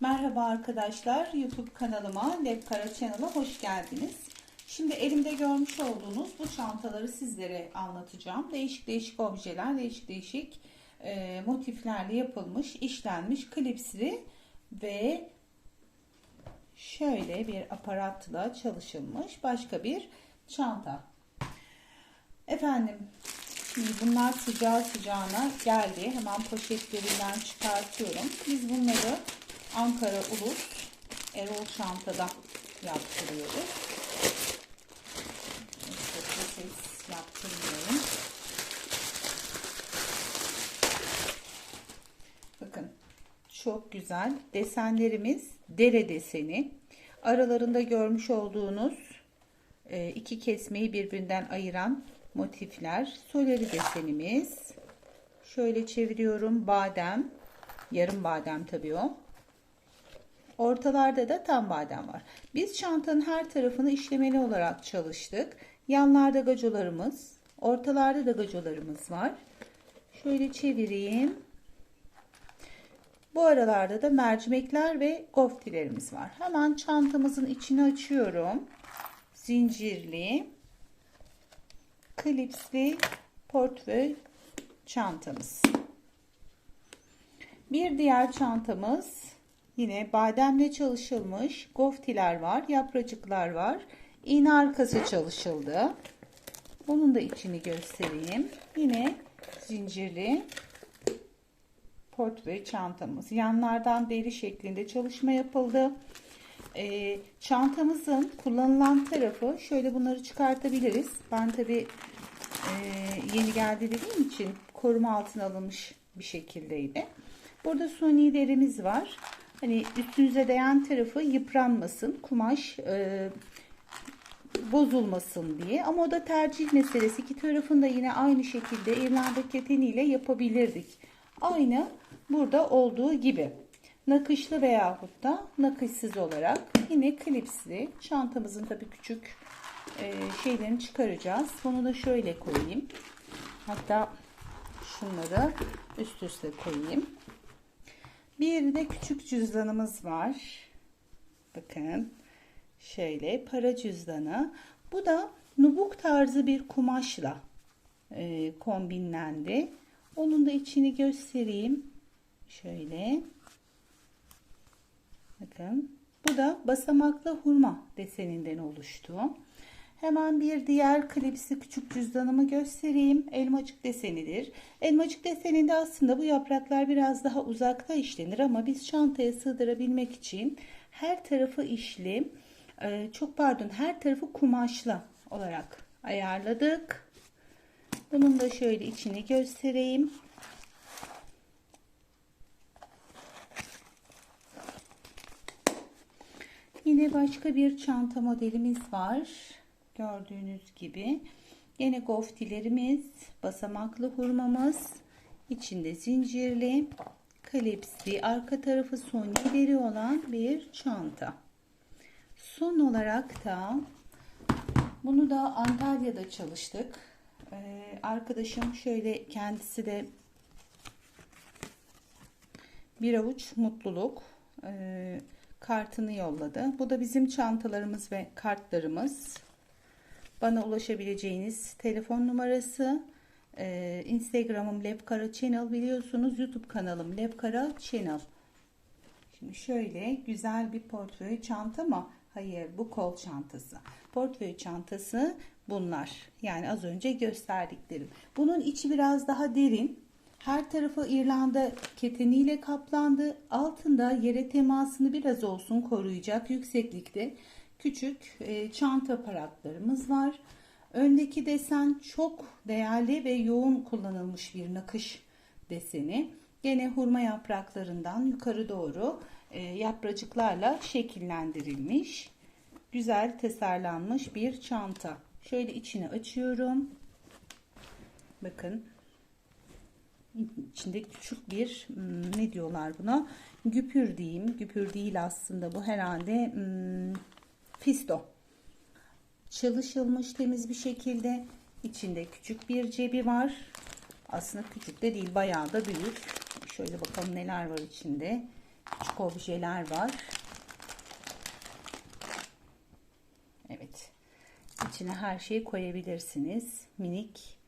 Merhaba arkadaşlar, YouTube kanalıma Lev Kara Channel'a hoş geldiniz. Şimdi elimde görmüş olduğunuz bu çantaları sizlere anlatacağım. Değişik değişik objeler, değişik değişik e, motiflerle yapılmış, işlenmiş, klipsli ve şöyle bir aparatla çalışılmış başka bir çanta. Efendim, şimdi bunlar sıcağı sıcağına geldi. Hemen poşetlerinden çıkartıyorum. Biz bunları Ankara Ulus Erol Çanta'da yaptırıyoruz. Ses yaptırmıyorum. Bakın çok güzel desenlerimiz dere deseni. Aralarında görmüş olduğunuz e, iki kesmeyi birbirinden ayıran motifler. Soleri desenimiz. Şöyle çeviriyorum. Badem. Yarım badem tabii o. Ortalarda da tam badem var. Biz çantanın her tarafını işlemeli olarak çalıştık. Yanlarda gacolarımız, ortalarda da gacolarımız var. Şöyle çevireyim. Bu aralarda da mercimekler ve goftilerimiz var. Hemen çantamızın içini açıyorum. Zincirli, klipsli portföy çantamız. Bir diğer çantamız Yine bademle çalışılmış goftiler var, yapracıklar var. İğne arkası çalışıldı. Bunun da içini göstereyim. Yine zincirli portföy çantamız. Yanlardan deri şeklinde çalışma yapıldı. Ee, çantamızın kullanılan tarafı şöyle bunları çıkartabiliriz. Ben tabi e, yeni geldi dediğim için koruma altına alınmış bir şekildeydi. Burada suni derimiz var. Hani üstünüze değen tarafı yıpranmasın, kumaş e, bozulmasın diye. Ama o da tercih meselesi. İki tarafın da yine aynı şekilde İrlanda keteniyle yapabilirdik. Aynı burada olduğu gibi. Nakışlı veyahut da nakışsız olarak yine klipsli. Çantamızın tabii küçük e, şeylerini çıkaracağız. Bunu da şöyle koyayım. Hatta şunları üst üste koyayım. Bir de küçük cüzdanımız var. Bakın. Şöyle para cüzdanı. Bu da nubuk tarzı bir kumaşla e, kombinlendi. Onun da içini göstereyim. Şöyle. Bakın. Bu da basamaklı hurma deseninden oluştu. Hemen bir diğer klipsi küçük cüzdanımı göstereyim. Elmacık desenidir. Elmacık deseninde aslında bu yapraklar biraz daha uzakta işlenir ama biz çantaya sığdırabilmek için her tarafı işli, e, çok pardon her tarafı kumaşlı olarak ayarladık. Bunun da şöyle içini göstereyim. Yine başka bir çanta modelimiz var. Gördüğünüz gibi yine goftilerimiz, basamaklı hurmamız, içinde zincirli, klipsli, arka tarafı suni deri olan bir çanta. Son olarak da bunu da Antalya'da çalıştık. Ee, arkadaşım şöyle kendisi de bir avuç mutluluk e, kartını yolladı. Bu da bizim çantalarımız ve kartlarımız bana ulaşabileceğiniz telefon numarası. Ee, Instagram'ım Lepkara Channel biliyorsunuz. YouTube kanalım Lepkara Channel. Şimdi şöyle güzel bir portföy çanta mı? Hayır bu kol çantası. Portföy çantası bunlar. Yani az önce gösterdiklerim. Bunun içi biraz daha derin. Her tarafı İrlanda keteniyle kaplandı. Altında yere temasını biraz olsun koruyacak yükseklikte küçük e, çanta aparatlarımız var. Öndeki desen çok değerli ve yoğun kullanılmış bir nakış deseni. Gene hurma yapraklarından yukarı doğru e, yapracıklarla şekillendirilmiş. Güzel tasarlanmış bir çanta. Şöyle içini açıyorum. Bakın içinde küçük bir hmm, ne diyorlar buna güpür diyeyim güpür değil aslında bu herhalde hmm, fisto. Çalışılmış temiz bir şekilde. içinde küçük bir cebi var. Aslında küçük de değil bayağı da büyük. Şöyle bakalım neler var içinde. küçük objeler var. Evet. İçine her şeyi koyabilirsiniz. Minik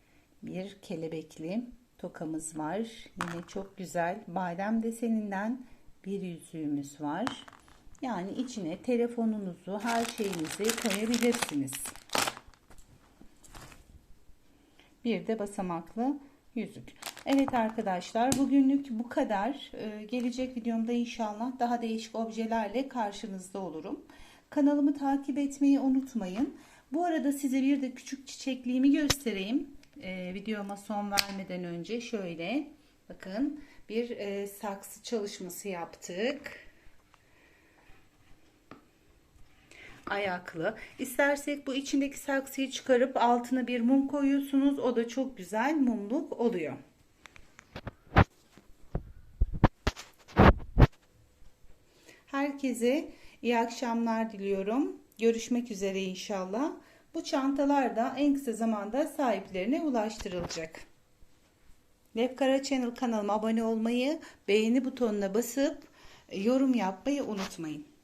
bir kelebekli tokamız var. Yine çok güzel badem deseninden bir yüzüğümüz var. Yani içine telefonunuzu, her şeyinizi koyabilirsiniz. Bir de basamaklı yüzük. Evet arkadaşlar bugünlük bu kadar. Ee, gelecek videomda inşallah daha değişik objelerle karşınızda olurum. Kanalımı takip etmeyi unutmayın. Bu arada size bir de küçük çiçekliğimi göstereyim. Ee, videoma son vermeden önce şöyle bakın bir e, saksı çalışması yaptık. Ayaklı. İstersek bu içindeki saksıyı çıkarıp altına bir mum koyuyorsunuz. O da çok güzel mumluk oluyor. Herkese iyi akşamlar diliyorum. Görüşmek üzere inşallah. Bu çantalar da en kısa zamanda sahiplerine ulaştırılacak. Lefkara Channel kanalıma abone olmayı, beğeni butonuna basıp yorum yapmayı unutmayın.